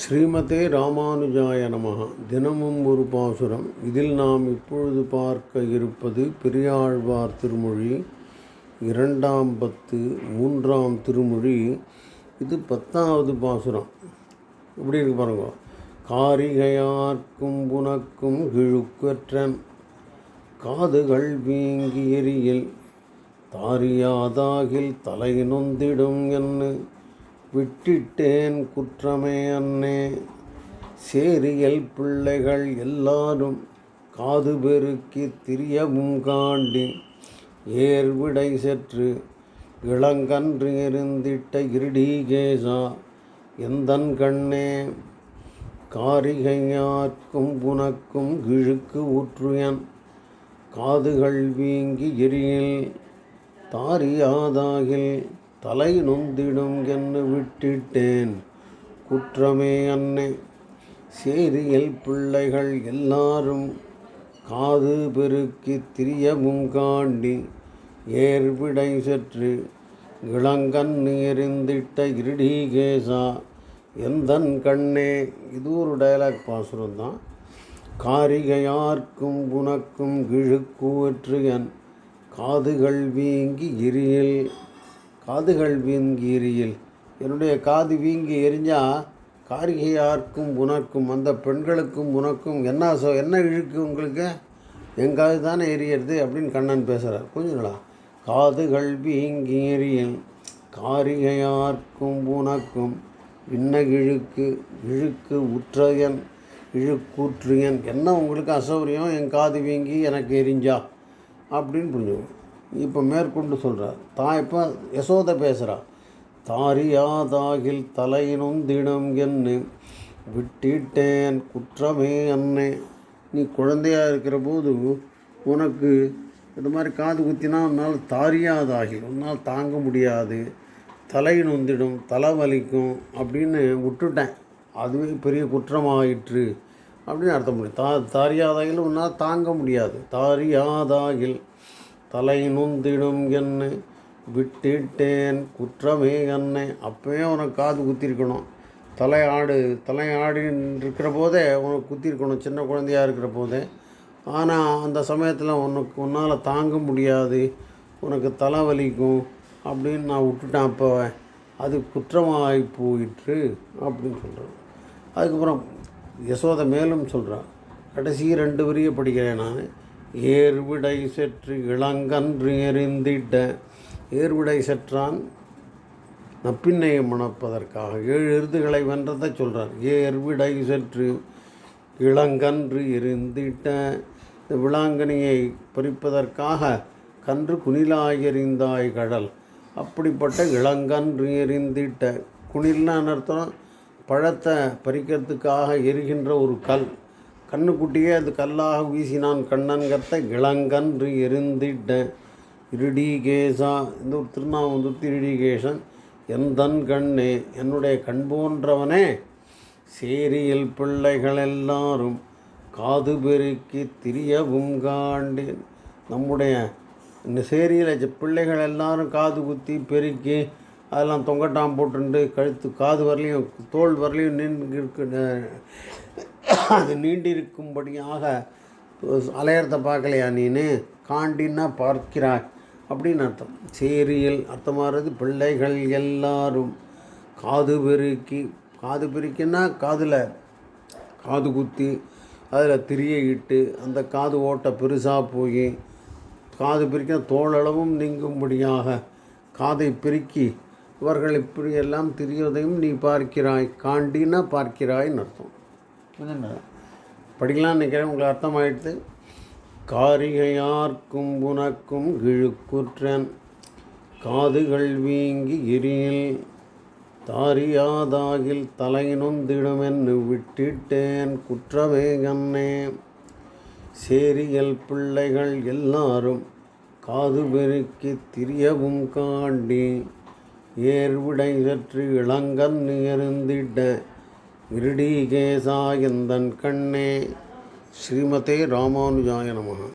ஸ்ரீமதே ராமானுஜாய நமகா தினமும் ஒரு பாசுரம். இதில் நாம் இப்பொழுது பார்க்க இருப்பது பெரியாழ்வார் திருமொழி இரண்டாம் பத்து மூன்றாம் திருமொழி. இது பத்தாவது பாசுரம். எப்படி இருக்கு பாருங்க. காரிகையார்க்கும் புனக்கும் கிழுக்கற்றன் காதுகள் வீங்கி எரியில். தாரியாதாகில் தலை நொந்திடும் என்று விட்டிட்டேன் குற்றமே அன்னே சேரியல் பிள்ளைகள் எல்லாரும் காது பெருக்கி திரியவும் காண்டி ஏர்விடை செற்று இளங்கன்று இருந்திட்ட இருடீகேசா எந்தன் கண்ணே? காரிகையார்க்கும் புனக்கும் கிழுக்கு ஊற்றுயன். காதுகள் வீங்கி எரியில் தாரியாதாகில் தலை நொந்திடும் என்று விட்டிட்டேன். குற்றமே அன்னை சேரியில் பிள்ளைகள் எல்லாரும் காது பெருக்கி திரியமும் காண்டி ஏர்விடை சற்று இளங்கண் எறிந்திட்ட இருடீகேசா எந்தன் கண்ணே? இது ஒரு டயலாக் பாசுரம் தான். காரிகையார்க்கும் புனக்கும் கிழுக்கூற்று என் காதுகள் வீங்கி எரியில் காதுகள் வீங்கீரியில் என்னுடைய காது வீங்கி எரிஞ்சால் காரிகையார்க்கும் உனக்கும் அந்த பெண்களுக்கும் உனக்கும் என்ன சோ என்ன இழுக்கு உங்களுக்கு? என் காது தானே எரியறது அப்படின்னு கண்ணன் பேசுகிறார் புரிஞ்சுங்களா காதுகள் வீங்கி எரியில் காரிகையார்க்கும் உனக்கும் இன்ன இழுக்கு? இழுக்கு உற்றயன் இழுக்கூற்றியன் என்ன உங்களுக்கு அசௌரியம் என் காது வீங்கி எனக்கு எரிஞ்சா? அப்படின்னு புரிஞ்சுக்கணும். இப்போ மேற்கொண்டு சொல்கிறார் தான் இப்போ யசோத பேசுகிறா தாரியாதாகில் தலையினும் தினம் என்ன? விட்டிட்டேன் குற்றமே அண்ணே நீ குழந்தையாக இருக்கிற போது உனக்கு இந்த மாதிரி காது குத்தினா உன்னால் தாரியாதாகில் உன்னால் தாங்க முடியாது. தலை நொந்திடும் தலை வலிக்கும் அப்படின்னு விட்டுட்டேன். அதுவே பெரிய குற்றமாயிற்று அப்படின்னு அர்த்தம் முடியும் தா தாரியாதாகில் உன்னால் தாங்க முடியாது. தாரியாதாகில் தலை நொந்திடும் என்ன. விட்டுட்டேன் குற்றமே என்னை. அப்பவே உனக்கு காது குத்திருக்கணும். தலை ஆடு தலை ஆடின்னு இருக்கிற போதே உனக்கு குத்திருக்கணும் சின்ன குழந்தையாக இருக்கிற போதே. ஆனால் அந்த சமயத்தில் உனக்கு உன்னால் தாங்க முடியாது. உனக்கு தலை வலிக்கும் அப்படின்னு நான் விட்டுட்டேன் அப்போ அது குற்றமாகி போயிற்று அப்படின்னு சொல்கிறேன் அதுக்கப்புறம் யசோதை மேலும் சொல்கிறான் கடைசி ரெண்டு வரியை படிக்கிறேன் நான். ஏர்விடை செற்று இளங்கன்று எறிந்திட்ட ஏர்விடை செற்றான் நப்பின்னையை மணப்பதற்காக ஏழு எருதுகளை வென்றதை சொல்கிறார் ஏர்விடை செற்று இளங்கன்று எரிந்திட்ட இந்த விளாங்கனியை பறிப்பதற்காக கன்று குனிலாயறிந்தாய் கடல். அப்படிப்பட்ட இளங்கன்று எரிந்திட்ட குனில்னு அர்த்தம் பழத்தை பறிக்கிறதுக்காக எரிகின்ற ஒரு கல். கண்ணுக்குட்டியே அது கல்லாக வீசினான் கண்ணன்கத்த இளங்கன்று எரிந்திட்ட இருடிகேசா. இந்த ஒரு திருநாமந்தூர் வந்து திருடிகேசன் எந்தன் கண்ணே என்னுடைய கண் போன்றவனே சேரியில் பிள்ளைகள் எல்லாரும் காது பெருக்கி திரியவும் காண்டேன். நம்முடைய இந்த சேரியில் பிள்ளைகள் எல்லாரும் காது குத்தி பெருக்கி அதெல்லாம் தொங்கட்டாம் போட்டுண்டு கழுத்து காது வரலையும் தோல் வரலையும் நின்று அது நீண்டிருக்கும்படியாக அலையறத பார்க்கலையா நீனு? காண்டின்னா பார்க்கிறாய். அப்படின்னு அர்த்தம். சேரியல் அர்த்தமாகிறது பிள்ளைகள் எல்லாரும். காது பெருக்கி காது பெருக்கின்னா காதில் காது குத்தி அதில் திரிய இட்டு அந்த காது ஓட்டை பெருசாக போய் காது பிரிக்க தோளளவும் நீங்கும்படியாக காதை பெருக்கி இவர்கள் இப்படியெல்லாம் திரியதையும் நீ பார்க்கிறாய். காண்டினா பார்க்கிறாய்ன்னு அர்த்தம். படிக்கலாம்னு நினைக்கிறேன். உங்களுக்கு அர்த்தமாயிடுது காரிகையார்க்கும் உனக்கும் கிழுக்குற்றன். காதுகள் வீங்கி எரியில். தாரியாதாகில் தலை விட்டிட்டேன் குற்றமே கண்ணே. சேரியல் பிள்ளைகள் எல்லாரும் காது பெருக்கி திரியவும் காண்டி. ஏர்விடை சற்று இளங்கன் எருந்திட்ட இருடீகேசா கண்ணே. ஸ்ரீமதே ராமானுஜாய நமகா.